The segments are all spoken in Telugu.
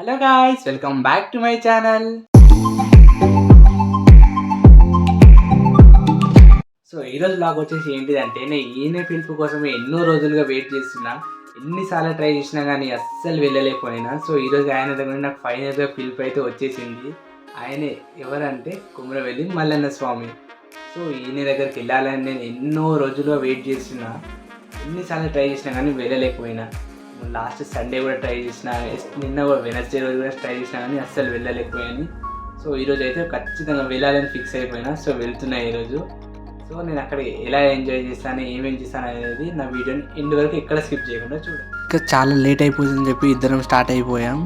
Hello guys welcome back to my channel. So ఈరోజు బ్లాగ్ వచ్చేసి ఏంటిదంటే నేను ఈయన పిలుపు కోసమే ఎన్నో రోజులుగా వెయిట్ చేస్తున్నా. ఎన్నిసార్లు ట్రై చేసినా కానీ అస్సలు వెళ్ళలేకపోయినా. సో ఈరోజు ఆయన దగ్గర నాకు ఫైనల్గా పిలుపు అయితే వచ్చేసింది. ఆయనే ఎవరంటే కుమ్రవెల్లి మల్లన్న స్వామి సో ఈయన దగ్గరికి వెళ్ళాలని నేను ఎన్నో రోజులుగా వెయిట్ చేస్తున్నా. ఎన్నిసార్లు ట్రై చేసినా కానీ వెళ్ళలేకపోయినా. లాస్ట్ సండే కూడా ట్రై చేసిన నిన్న కూడా వెనస్డే రోజు కూడా ట్రై చేసినా కానీ అస్సలు వెళ్ళలేకపోయాను. సో ఈరోజు అయితే ఖచ్చితంగా వెళ్ళాలని ఫిక్స్ అయిపోయినా సో వెళ్తున్నా ఈరోజు సో నేను అక్కడ ఎలా ఎంజాయ్ చేస్తాను ఏమేం చేస్తాను అనేది నా వీడియోని ఎండ్ వరకు ఎక్కడ స్కిప్ చేయకుండా చూడండి. ఇంకా చాలా లేట్ అయిపోతుందని చెప్పి ఇద్దరం స్టార్ట్ అయిపోయాం.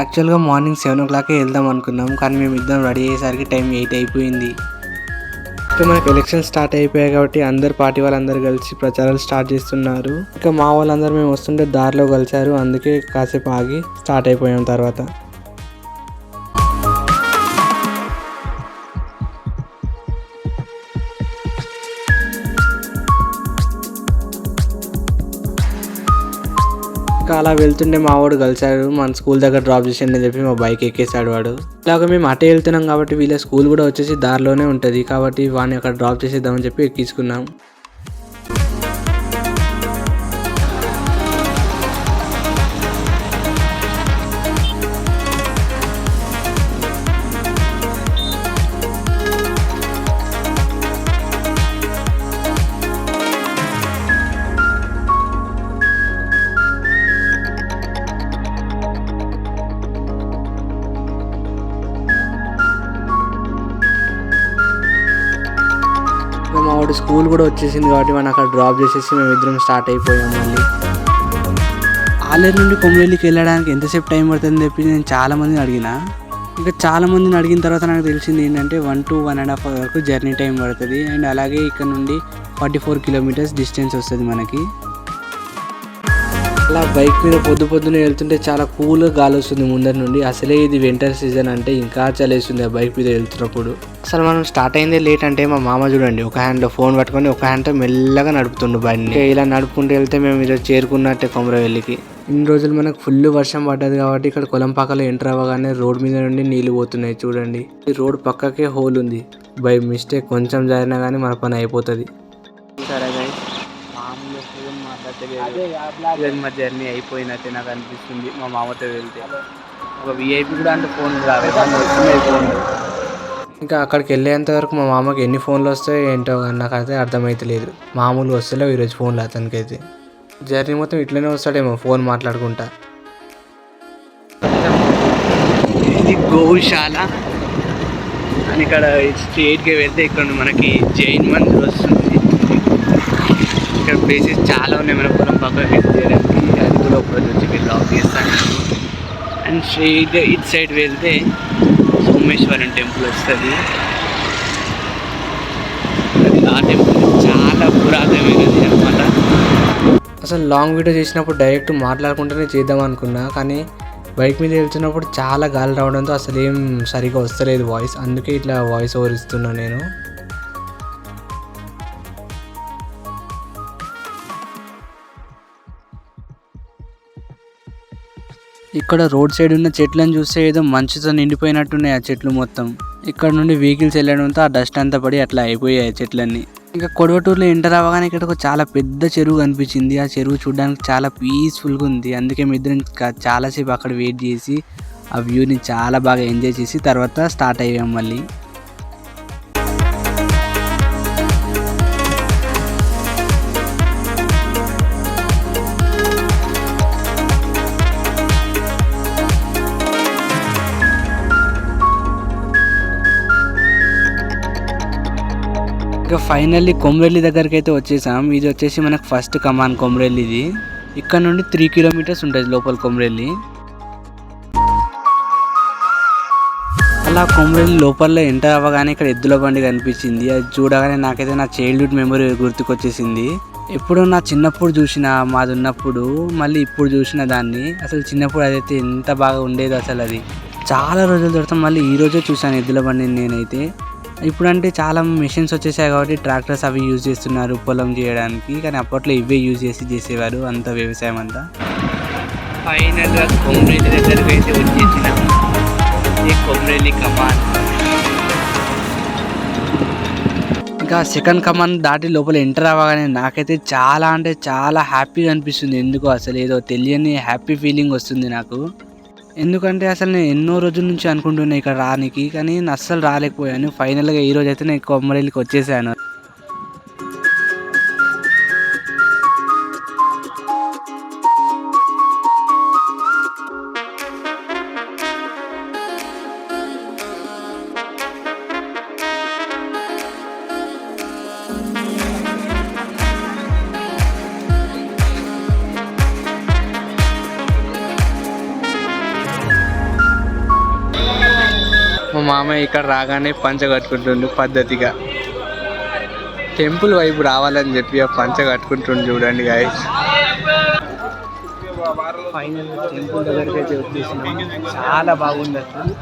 యాక్చువల్గా మార్నింగ్ సెవెన్ ఓ క్లాకే వెళ్దాం అనుకున్నాం కానీ మేము ఇద్దరం రెడీ అయ్యేసరికి టైం ఎయిట్ అయిపోయింది. ఇంకా మనకి ఎలక్షన్ స్టార్ట్ అయిపోయాయి కాబట్టి అందరు పార్టీ వాళ్ళందరూ కలిసి ప్రచారాలు స్టార్ట్ చేస్తున్నారు. ఇంకా మా వాళ్ళందరూ మేము వస్తుంటే దారిలో కలిసారు అందుకే కాసేపు ఆగి స్టార్ట్ అయిపోయాం తర్వాత. ఇంకా అలా వెళ్తుండే మా వాడు కలిశాడు మన స్కూల్ దగ్గర డ్రాప్ చేసిండని చెప్పి మా బైక్ ఎక్కేసాడు వాడు. ఇలాగ మేము అటే వెళ్తున్నాం కాబట్టి వీళ్ళ స్కూల్ కూడా వచ్చేసి దారిలోనే ఉంటుంది కాబట్టి వాడిని అక్కడ డ్రాప్ చేసేద్దామని చెప్పి ఎక్కించుకున్నాం. ఇంకా స్కూల్ కూడా వచ్చేసింది కాబట్టి మనం అక్కడ డ్రాప్ చేసేసి మేము ఇద్దరం స్టార్ట్ అయిపోయాం మళ్ళీ. ఆలేరు నుండి కొమ్మరెల్లికి వెళ్ళడానికి ఎంతసేపు టైం పడుతుందని చెప్పి నేను చాలా మందిని అడిగిన. ఇంకా చాలామందిని అడిగిన తర్వాత నాకు తెలిసింది ఏంటంటే one two one and half hour వరకు జర్నీ టైం పడుతుంది. అండ్ అలాగే ఇక్కడ నుండి ఫార్టీ ఫోర్ కిలోమీటర్స్ డిస్టెన్స్ వస్తుంది మనకి. అలా బైక్ మీద పొద్దు పొద్దునే వెళ్తుంటే చాలా కూల్గా గాలి వస్తుంది ముందర నుండి. అసలే ఇది వింటర్ సీజన్ అంటే ఇంకా చలేస్తుంది ఆ బైక్ మీద వెళ్తున్నప్పుడు. అసలు మనం స్టార్ట్ అయిందే లేట్ అంటే మా మామ చూడండి ఒక హ్యాండ్లో ఫోన్ పట్టుకొని ఒక హ్యాండ్తో మెల్లగా నడుపుతుండు బండి. ఇలా నడుపుకుంటూ వెళ్తే మేము ఈరోజు చేరుకున్నట్టే కొమరవెల్లికి. ఇన్ని రోజులు మనకు ఫుల్ వర్షం పడ్డది కాబట్టి ఇక్కడ కొలంపాకలో ఎంటర్ అవ్వగానే రోడ్ మీద నుండి నీళ్ళు పోతున్నాయి చూడండి. ఈ రోడ్ పక్కకే హోల్ ఉంది. బై మిస్టేక్ కొంచెం జారినా కానీ మన పని అయిపోతుంది. సరే మాట్లాడలేదు మా జర్నీ అయిపోయినట్టే నాకు అనిపిస్తుంది. మా మామతో వెళ్తే. ఒక విఐపి కూడా అంటే ఫోన్ రాలేదు ఇంకా అక్కడికి వెళ్ళేంత వరకు మా మామకి ఎన్ని ఫోన్లు వస్తాయో ఏంటో కానీ నాకు అయితే అర్థమైతలేదు. మామూలుగా వస్తలేవు ఈరోజు ఫోన్లు అతనికైతే. జర్నీ మొత్తం ఇట్లనే వస్తాడేమో ఫోన్ మాట్లాడుకుంటా. ఇది గోశాల. అని ఇక్కడ స్ట్రేట్గా వెళ్తే ఇక్కడ మనకి జైన్ మందిర్ వస్తుంది. ప్లేసెస్ చాలా ఉన్నాయి మన పొలం పక్కన విజిట్ చేయడానికి అది కూడా ఒక వచ్చి మీరు లాక్ చేస్తాను అండ్ స్ట్రైట్ ఇట్ సైడ్ వెళ్తే సోమేశ్వరం టెంపుల్ వస్తుంది. ఆ టెంపుల్ చాలా పురాతనమైనది అనమాట అసలు లాంగ్ వీడియో చేసినప్పుడు డైరెక్ట్ మాట్లాడుకుంటూనే చేద్దాం అనుకున్నా కానీ బైక్ మీద వెళ్తున్నప్పుడు చాలా గాలి రావడంతో అసలు ఏం సరిగా వస్తలేదు వాయిస్ అందుకే ఇట్లా వాయిస్ ఓవర్ ఇస్తున్నాను నేను. ఇక్కడ రోడ్ సైడ్ ఉన్న చెట్లను చూస్తే ఏదో మంచుతో నిండిపోయినట్టున్నాయి ఆ చెట్లు మొత్తం. ఇక్కడ నుండి వెహికల్స్ వెళ్ళడంతో ఆ డస్ట్ అంతా పడి అట్లా అయిపోయాయి చెట్లన్నీ. ఇంకా కొడవటూరులో ఎంటర్ అవ్వగానే ఇక్కడ ఒక చాలా పెద్ద చెరువు కనిపించింది. ఆ చెరువు చూడడానికి చాలా పీస్ఫుల్గా ఉంది. అందుకే మీ ఇద్దరం చాలాసేపు అక్కడ వెయిట్ చేసి ఆ వ్యూని చాలా బాగా ఎంజాయ్ చేసి తర్వాత స్టార్ట్ అయ్యాం మళ్ళీ. ఇంకా ఫైనల్లీ కొమరెల్లి దగ్గరికి అయితే వచ్చేసాం. ఇది వచ్చేసి మనకు ఫస్ట్ కమాన్ కొమరెల్లిది ఇక్కడ నుండి త్రీ కిలోమీటర్స్ ఉంటుంది లోపల కొమరెల్లి. అలా కొమరెల్లి లోపల ఎంటర్ అవ్వగానే ఇక్కడ ఎద్దుల బండి కనిపించింది. అది చూడగానే నాకైతే నా చైల్డ్హుడ్ మెమరీ గుర్తుకొచ్చేసింది. ఎప్పుడు నా చిన్నప్పుడు చూసిన మాది ఉన్నప్పుడు మళ్ళీ ఇప్పుడు చూసిన దాన్ని. అసలు చిన్నప్పుడు అదైతే ఎంత బాగా ఉండేది అసలు అది. చాలా రోజుల తర్వాత మళ్ళీ ఈ రోజే చూశాను ఎద్దుల బండిని నేనైతే. ఇప్పుడంటే చాలా మిషన్స్ వచ్చేసాయి కాబట్టి ట్రాక్టర్స్ అవి యూజ్ చేస్తున్నారు పొలం చేయడానికి. కానీ అప్పట్లో ఇవే యూజ్ చేసి చేసేవారు అంత వ్యవసాయం అంతా. ఫైనల్గా కొమ్రేలి దగ్గరకు అయితే వచ్చేసిన. ఈ కొమ్మరేలి కమాన్. ఇంకా సెకండ్ కమాండ్ దాటి లోపల ఎంటర్ అవ్వగానే నాకైతే చాలా అంటే చాలా హ్యాపీగా అనిపిస్తుంది. ఎందుకు అసలు ఏదో తెలియని హ్యాపీ ఫీలింగ్ వస్తుంది నాకు. ఎందుకంటే అసలు నేను ఎన్నో రోజుల నుంచి అనుకుంటున్నా ఇక్కడ రానికి కానీ నేను అస్సలు రాలేకపోయాను. ఫైనల్గా ఈ అయితే నేను కొమ్మరెల్లికి వచ్చేసాను. మామయ్య ఇక్కడ రాగానే పంచ కట్టుకుంటుండు పద్ధతిగా. టెంపుల్ వైపు రావాలని చెప్పి ఆ పంచ కట్టుకుంటుండు చూడండి గాయస్ ఫైనల్ టెంపుల్ దగ్గరికి అయితే వచ్చేసినాం. చాలా బాగుంది అసలు.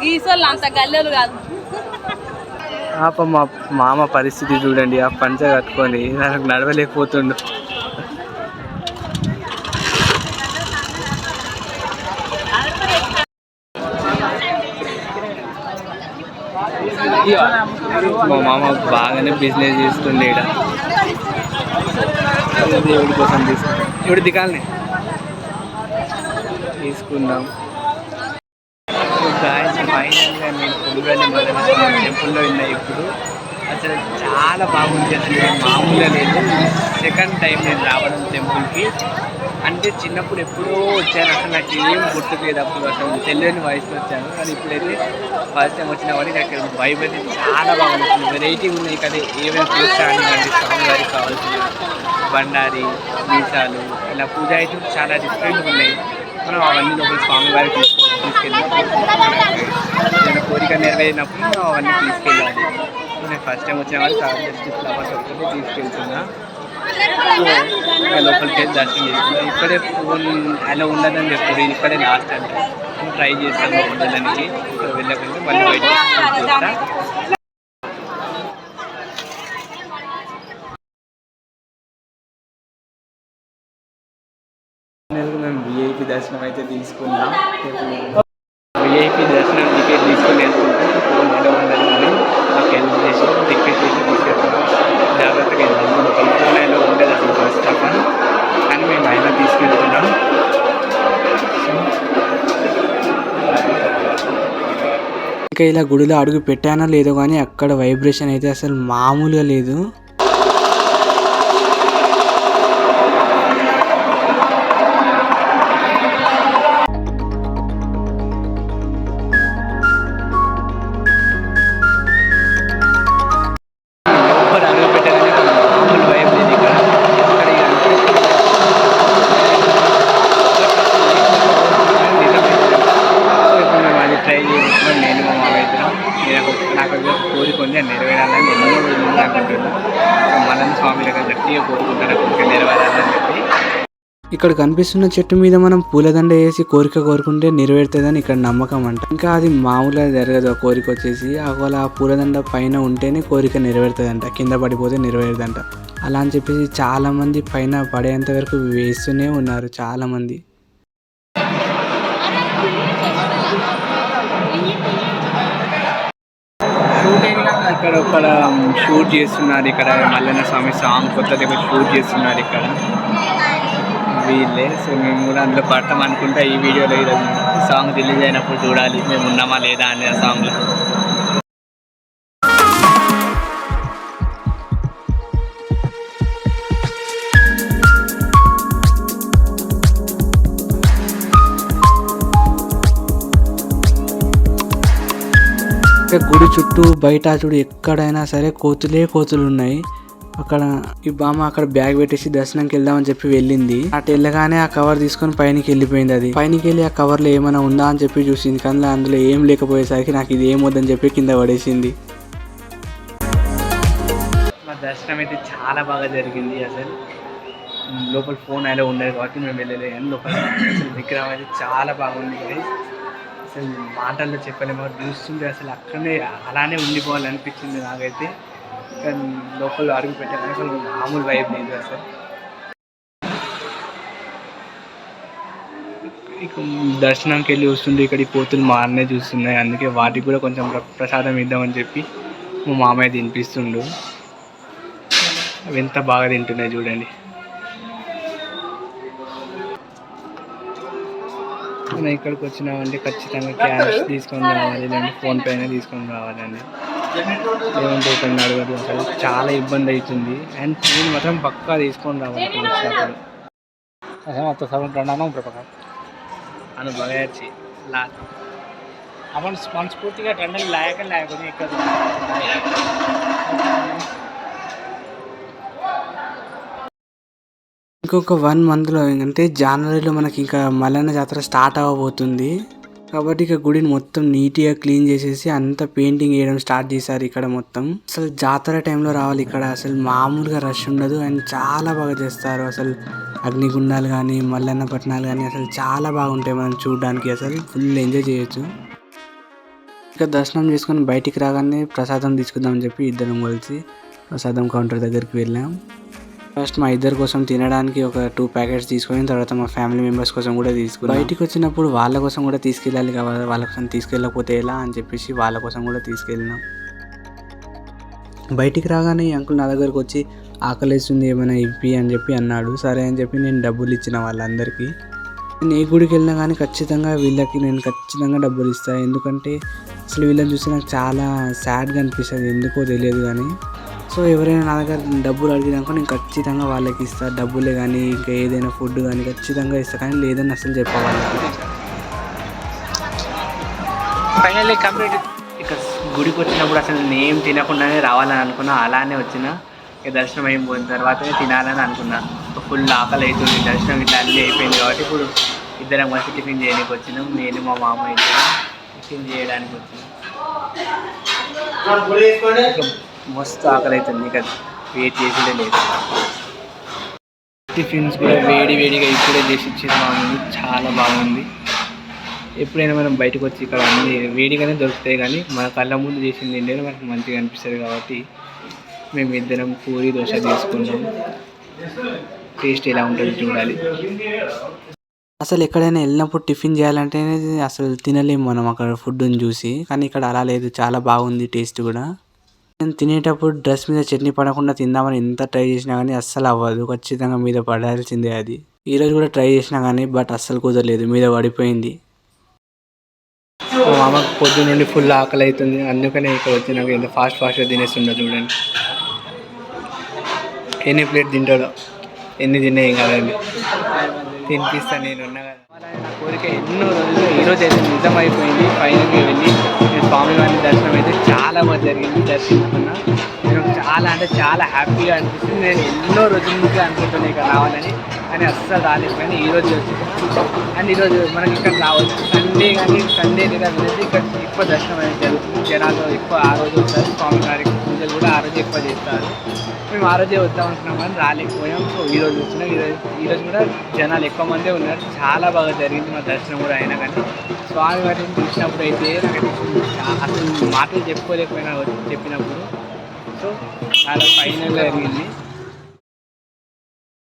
గీసోళ్ళు అంత గల్లెలు కాదు. పాప మా మామ పరిస్థితి చూడండి ఆ పంచ కట్టుకొని నాకు నడవలేకపోతుండు. మా మామ బాగానే బిజినెస్ చేస్తుండే ఇక్కడ దేవుడి కోసం తీసుకుంటాం ఇప్పుడు దిగాలనే. తీసుకుందాం. ఫైనల్గా నేను పొంగలి మొదలుపెట్టిన టెంపుల్లో ఉన్నా ఇప్పుడు. అసలు చాలా బాగుంది అసలు మామూలుగా లేదు. సెకండ్ టైం నేను రావడం టెంపుల్కి. అంటే చిన్నప్పుడు ఎప్పుడో వచ్చాను అసలు నాకు ఏం గుర్తులేదు అప్పుడు అసలు. తెలియని వయసులో వచ్చాను కానీ ఇప్పుడైతే ఫస్ట్ టైం వచ్చిన వాడికి నాకు వైబ్ అయితే చాలా బాగుంది. వెరైటీ ఉన్నాయి కదా ఏమైనా ఫ్రూట్స్ కానివ్వండి స్వామి కావాల్సిన బండారి మీసాలు ఇలా పూజ అయితే చాలా డిఫరెంట్గా ఉన్నాయి. మనం అవన్నీ లోపల స్వామి వారికి తీసుకెళ్ళి కోరిక నెరవేరినప్పుడు అవన్నీ తీసుకెళ్ళాలి. నేను ఫస్ట్ టైం వచ్చిన వాళ్ళు చాలా జస్ట్ ఫ్లవర్స్ ఒకటి తీసుకెళ్తున్నా. లోపలికి వెళ్ళి దర్శనం చేసుకున్నా. ఇక్కడే ఫోన్ అలా ఉండదని చెప్పారు ఇక్కడే లాస్ట్ అంటే ట్రై చేస్తాను ఉండడానికి ఇక్కడ వెళ్ళకుండా మళ్ళీ బయట ఫైనల్గా మేము విఐపి దర్శనం అయితే తీసుకున్నాం. విఐపి దర్శనం టికెట్ తీసుకుని వెళ్తుంటే ఫోన్ ఎలా మాకు హెల్ప్ చేసి టికెట్ చేసి తీసుకెళ్తున్నాం జాగ్రత్తగా వెళ్ళాము లోపల ఫోన్ ఉండేది అసలు ఫస్ట్ ఆఫ్ ఆల్ కానీ మేము అయినా తీసుకెళ్తున్నాం. ఇంకా ఇలా గుడిలో అడుగు పెట్టానో లేదో కానీ అక్కడ వైబ్రేషన్ అయితే అసలు మామూలుగా లేదు. ఒక- నాకు ఒక అది నెరవేరాలని ఎన్నో రోజులు నుంచి అనుకుంటున్నాను సో స్వామి దగ్గర గట్టిగా కోరుకుంటాను కోరిక నెరవేరాలని చెప్పి. ఇక్కడ కనిపిస్తున్న చెట్టు మీద మనం పూలదండ వేసి కోరిక కోరుకుంటే నెరవేరుతుందని ఇక్కడ నమ్మకం అంట. ఇంకా అది మామూలుగా జరగదు. ఆ కోరిక వచ్చేసి ఒకవేళ ఆ పూలదండ పైన ఉంటేనే కోరిక నెరవేరుతుందంట. కింద పడిపోతే నెరవేరుదంట. అలా అని చెప్పేసి చాలామంది పైన పడేంత వరకు వేస్తూనే ఉన్నారు. చాలామంది. మంది ఇక్కడ ఒక షూట్ చేస్తున్నారు ఇక్కడ మల్లన్న స్వామి సాంగ్ కొత్తది ఒక షూట్ చేస్తున్నారు ఇక్కడ. వీళ్ళే. సో మేము కూడా అందులో పడతాం అనుకుంటా ఈ వీడియోలో ఈరోజు సాంగ్ రిలీజ్ అయినప్పుడు చూడాలి. మేము ఉన్నామా లేదా అనే సాంగ్లో. గుడి చుట్టూ బయట చూడు ఎక్కడైనా సరే కోతులే కోతులు ఉన్నాయి. అక్కడ ఈ బామ్మ అక్కడ బ్యాగ్ పెట్టేసి దర్శనంకి వెళ్దామని చెప్పి వెళ్ళింది. అటు వెళ్ళగానే ఆ కవర్ తీసుకొని పైనకి వెళ్ళిపోయింది అది. పైనకి వెళ్ళి ఆ కవర్లో ఏమైనా ఉందా అని చెప్పి చూసింది. కానీ అందులో ఏం లేకపోయేసరికి నాకు ఇది ఏం వద్దని చెప్పి కింద పడేసింది. మా దర్శనం అయితే చాలా బాగా జరిగింది అసలు. లోపల ఫోన్ అయినా ఉండేది కాబట్టి మేము వెళ్ళలేదు. కానీ లోపల విగ్రహం అయితే చాలా బాగుంది. అసలు మాటల్లో చెప్పలేము చూస్తుంటే అసలు అక్కడనే అలానే ఉండిపోవాలనిపించింది నాకైతే. కానీ లోపల అడుగు పెట్టాను అసలు మామూలు వైబ్ లేదు అసలు. ఇక వెళ్ళి వస్తుంటే ఇక్కడ ఈ మా అన్నే చూస్తున్నాయి. అందుకే వాటికి కూడా కొంచెం ప్రసాదం ఇద్దామని చెప్పి మా మామయ్య తినిపిస్తుండు. అవి ఎంత బాగా తింటున్నాయి చూడండి. మనం ఇక్కడికి వచ్చినామంటే ఖచ్చితంగా క్యాష్ తీసుకొని రావాలి లేదంటే ఫోన్పే అయినా తీసుకొని రావాలండి. లేదంటే ఇక్కడ నడవదు అసలు. చాలా ఇబ్బంది అవుతుంది. అండ్ నేను మాత్రం పక్కా తీసుకొని రావాలి మొత్తం సగం రెండాను ఇప్పుడు అను బగార్చి లాస్ట్ అవన్ మనస్ఫూర్తిగా టండలు లేక లేకుండా ఇక్కడ ఇంకొక వన్ మంత్లో అంటే జనవరిలో మనకి ఇంకా మల్లన్న జాతర స్టార్ట్ అవ్వబోతుంది. కాబట్టి ఇక గుడిని మొత్తం నీట్గా క్లీన్ చేసేసి అంత పెయింటింగ్ వేయడం స్టార్ట్ చేశారు ఇక్కడ మొత్తం. అసలు జాతర టైంలో రావాలి ఇక్కడ. అసలు మామూలుగా రష్ ఉండదు. అండ్ చాలా బాగా చేస్తారు. అసలు అగ్నిగుండాలు కానీ మల్లన్న పట్టణాలు కానీ అసలు చాలా బాగుంటాయి మనం చూడడానికి. అసలు ఫుల్ ఎంజాయ్ చేయొచ్చు. ఇక దర్శనం చేసుకొని బయటికి రాగానే ప్రసాదం తీసుకుందామని చెప్పి ఇద్దరం కలిసి ప్రసాదం కౌంటర్ దగ్గరికి వెళ్ళాం. ఫస్ట్ మా ఇద్దరి కోసం తినడానికి ఒక టూ ప్యాకెట్స్ తీసుకొని తర్వాత మా ఫ్యామిలీ మెంబర్స్ కోసం కూడా తీసుకుని బయటికి వచ్చినప్పుడు వాళ్ళ కోసం కూడా తీసుకెళ్ళాలి కదా వాళ్ళ కోసం తీసుకెళ్ళకపోతే ఎలా అని చెప్పేసి వాళ్ళ కోసం కూడా తీసుకెళ్ళినాం. బయటికి రాగానే ఈ అంకుల్ నా దగ్గరకు వచ్చి ఆకలిస్తుంది ఏమైనా ఇప్పి అని చెప్పి అన్నాడు. సరే అని చెప్పి నేను డబ్బులు ఇచ్చిన వాళ్ళందరికీ. నేను ఏ గుడికి వెళ్ళినా కానీ ఖచ్చితంగా వీళ్ళకి నేను ఖచ్చితంగా డబ్బులు ఇస్తాను ఎందుకంటే అసలు వీళ్ళని చూస్తే నాకు చాలా సాడ్గా అనిపిస్తుంది. ఎందుకో తెలియదు కానీ. సో ఎవరైనా నా దగ్గర డబ్బులు అడిగినాక నేను ఖచ్చితంగా వాళ్ళకి ఇస్తాను డబ్బులే కానీ ఇంకా ఏదైనా ఫుడ్ కానీ ఖచ్చితంగా ఇస్తాను కానీ లేదని అసలు చెప్పవాలి ఫైనల్లీ కంప్లీట్ ఇక గుడికి వచ్చినప్పుడు అసలు నేను ఏం తినకుండానే రావాలని అనుకున్నా. అలానే వచ్చిన. ఇక దర్శనం అయిపోయిన తర్వాతనే తినాలని అనుకున్నా. ఫుల్ ఆకలి అవుతుంది దర్శనం ఇట్లా అన్నీ అయిపోయింది కాబట్టి ఇప్పుడు ఇద్దరం కలిసి టిఫిన్ చేయడానికి వచ్చినాం. నేను మా మామ ఇద్దరం టిఫిన్ చేయడానికి వచ్చినాం. మస్తు ఆకలి అవుతుంది ఇక వెయిట్ చేసేదే లేదు. టిఫిన్స్ కూడా వేడి వేడిగా ఇప్పుడే చేసి ఇచ్చేది బాగుంది. చాలా బాగుంది. ఎప్పుడైనా మనం బయటకు వచ్చి ఇక్కడ అన్ని వేడిగానే దొరుకుతాయి కానీ మన కళ్ళ ముందు చేసింది ఏంటంటే మనకు మంచిగా అనిపిస్తుంది కాబట్టి మేము ఇద్దరం పూరి దోశ తీసుకున్నాం టేస్ట్ ఎలా ఉంటుంది చూడాలి. అసలు ఎక్కడైనా వెళ్ళినప్పుడు టిఫిన్ చేయాలంటేనే అసలు తినలేము మనం అక్కడ ఫుడ్ని చూసి. కానీ ఇక్కడ అలా లేదు. చాలా బాగుంది టేస్ట్ కూడా. నేను తినేటప్పుడు డ్రెస్ మీద చట్నీ పడకుండా తిందామని ఎంత ట్రై చేసినా కానీ అస్సలు అవ్వదు. ఖచ్చితంగా మీద పడాల్సిందే అది. ఈరోజు కూడా ట్రై చేసినా కానీ బట్ అస్సలు కుదరలేదు. మీద పడిపోయింది. మా మామకు పొద్దు నుండి ఫుల్ ఆకలి అవుతుంది అందుకనే ఇక్కడ వచ్చి నాకు ఎంత ఫాస్ట్ ఫాస్ట్గా తినేస్తుండో చూడండి. ఎన్ని ప్లేట్ తింటాడో ఎన్ని తిన్నా ఏం కాదండి తినిపిస్తా నేను ఉన్నా కదా కోరిక ఎన్నో రోజులు ఈరోజు అయితే నిజమైపోయింది ఫైనల్గా వెళ్ళి స్వామివారి దర్శనం అయితే చాలా బాగా జరిగింది దర్శించుకున్నా. నేను చాలా అంటే చాలా హ్యాపీగా అనిపిస్తుంది. నేను ఎన్నో రోజుల నుంచి అనుకుంటున్నాను ఇక్కడ రావాలని. కానీ అస్సలు రాలేకపోయినా ఈ రోజు అండ్ ఈరోజు మనకి ఇక్కడ రావచ్చు. సండే కానీ సండే లేదా వెళ్ళి ఇక్కడ ఎక్కువ దర్శనం అనేది జరుగుతుంది. జనాలు ఎక్కువ ఆ రోజు వస్తారు స్వామివారికి వాళ్ళు కూడా ఆ రోజు ఎక్కువ చేస్తారు. మేము ఆ రోజే వద్దాం అనుకున్నాం కానీ రాలేకపోయాం. సో ఈ రోజు వచ్చినాం ఈరోజు ఈరోజు కూడా జనాలు ఎక్కువ మందే ఉన్నారు. చాలా బాగా జరిగింది మా దర్శనం కూడా అయినా కానీ. స్వామి వారిని చూసినప్పుడు అయితే అసలు మాటలు చెప్పుకోలేకపోయినా చెప్పినప్పుడు. సో చాలా ఫైనల్గా జరిగింది.